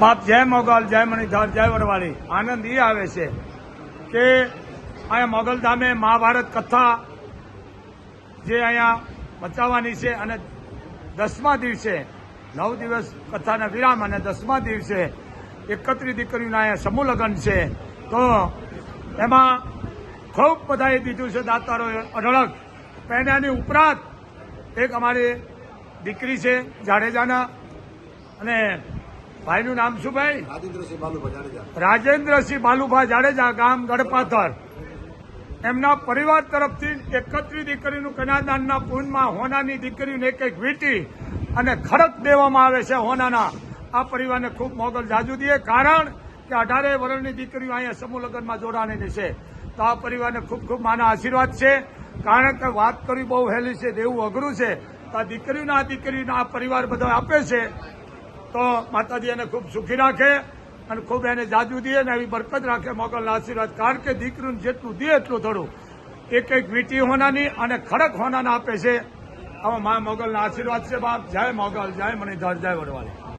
બાપ જય મોગલ, જય મણિધર, જય વરવાળી. આનંદ એ આવે છે કે અહીંયા મોગલધામે મહાભારત કથા જે અહીંયા બચાવવાની છે અને દસમા દિવસે નવ દિવસ કથાના વિરામ અને દસમા દિવસે એકત્રીસ દીકરીના અહીંયા સમૂહ લગ્ન છે. તો એમાં ખૂબ બધાએ દીધું છે દાતારો અઢળક. પેનાની ઉપરાંત એક અમારી દીકરી છે જાડેજાના અને ભાઈનું નામ શું ભાઈ? રાજેન્દ્રસિંહ બાલુભા જાડેજા. રાજેન્દ્રસિંહ બાલુભા જાડેજા ગામ ગઢપાથર. એમના પરિવાર તરફથી એકત્રીસ દીકરીનું કન્યાદાનના પૂનમાં હોનાની દીકરીને એક એક વીંટી અને ખડક દેવામાં આવે છે હોનાના. આ પરિવારને ખૂબ મોગલ જાજુ દે કારણ કે અઢારે વર્ષની દીકરીઓ અહીંયા સમૂહ લગ્નમાં જોડાણેલી છે. તો આ પરિવારને ખૂબ ખૂબ માના આશીર્વાદ છે. કારણ કે વાત કરવી બહુ હેલી છે દેવું અઘરું છે. તો આ દીકરીઓના આ દીકરીના આ પરિવાર બધા આપે છે. તો માતાજી એને ખૂબ સુખી રાખે અને ખૂબ એને જાજુ દે અને એવી બરકત રાખે. મોગલના આશીર્વાદ કારણ કે દીકરીને જેટલું દે એટલું થોડું. એક એક વીટી હોનાની અને ખડક હોનાના આપે છે. આમાં મા મોગલના આશીર્વાદ છે બાપ. જય મોગલ, જય મણિધર, જય વડવાળી